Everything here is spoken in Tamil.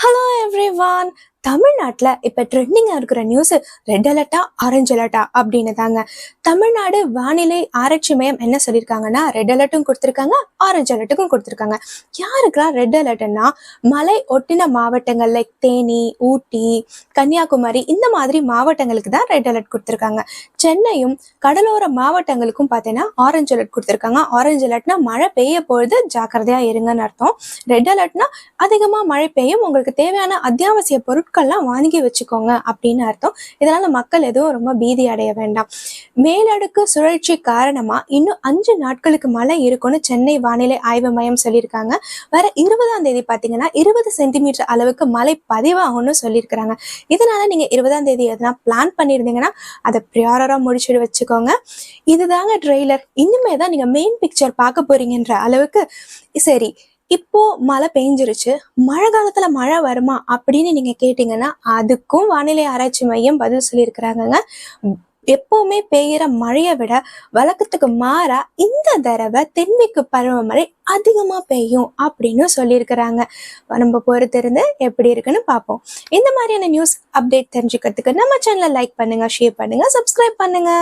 Hello everyone, தமிழ்நாட்டில் இப்போ ட்ரெண்டிங்காக இருக்கிற நியூஸ் ரெட் அலர்ட்டா ஆரஞ்சு அலர்ட்டா அப்படின்னு தாங்க தமிழ்நாடு வானிலை ஆராய்ச்சி மையம் என்ன சொல்லியிருக்காங்கன்னா ரெட் அலர்ட்டும் கொடுத்துருக்காங்க ஆரஞ்சு அலர்ட்டுக்கும் கொடுத்துருக்காங்க. யாருக்கெல்லாம் ரெட் அலர்ட்னா மலை ஒட்டின மாவட்டங்கள் லைக் தேனி ஊட்டி கன்னியாகுமரி இந்த மாதிரி மாவட்டங்களுக்கு தான் ரெட் அலர்ட் கொடுத்துருக்காங்க. சென்னையும் கடலோர மாவட்டங்களுக்கும் பார்த்தீங்கன்னா ஆரஞ்சு அலர்ட் கொடுத்துருக்காங்க. ஆரஞ்சு அலர்ட்னா மழை பெய்ய பொழுது ஜாக்கிரதையாக இருங்கன்னு அர்த்தம். ரெட் அலர்ட்னா அதிகமாக மழை பெய்யும் உங்களுக்கு தேவையான அத்தியாவசிய பொருட்கள்லாம் வாங்கி வச்சுக்கோங்க அப்படின்னு அர்த்தம். இதனால மக்கள் எதுவும் ரொம்ப பீதி அடைய வேண்டாம். மேலடுக்கு சுழற்சி காரணமா இன்னும் அஞ்சு நாட்களுக்கு மழை இருக்கும்னு சென்னை வானிலை ஆய்வு மையம் சொல்லியிருக்காங்க. வர இருபதாம் தேதி பார்த்தீங்கன்னா இருபது சென்டிமீட்டர் அளவுக்கு மழை பதிவாகும்னு சொல்லியிருக்கிறாங்க. இதனால நீங்க இருபதாம் தேதி எதனா பிளான் பண்ணியிருந்தீங்கன்னா அதை ப்ரியாரரா முடிச்சுட்டு வச்சுக்கோங்க. இதுதாங்க ட்ரெய்லர் இனிமே தான் நீங்க மெயின் பிக்சர் பார்க்க போறீங்கன்ற அளவுக்கு சரி இப்போ மழை பெஞ்சிருச்சு. மழை காலத்துல மழை வருமா அப்படின்னு நீங்க கேட்டீங்கன்னா அதுக்கும் வானிலை ஆராய்ச்சி மையம் பதில் சொல்லியிருக்கிறாங்கங்க. எப்பவுமே பெய்கிற மழையை விட வழக்கத்துக்கு மாறா இந்த தடவை தென்மேற்கு பருவமழை அதிகமா பெய்யும் அப்படின்னு சொல்லியிருக்கிறாங்க. நம்ம பொறுத்திருந்து எப்படி இருக்குன்னு பார்ப்போம். இந்த மாதிரியான நியூஸ் அப்டேட் தெரிஞ்சுக்கிறதுக்கு நம்ம சேனலை லைக் பண்ணுங்க ஷேர் பண்ணுங்க சப்ஸ்கிரைப் பண்ணுங்க.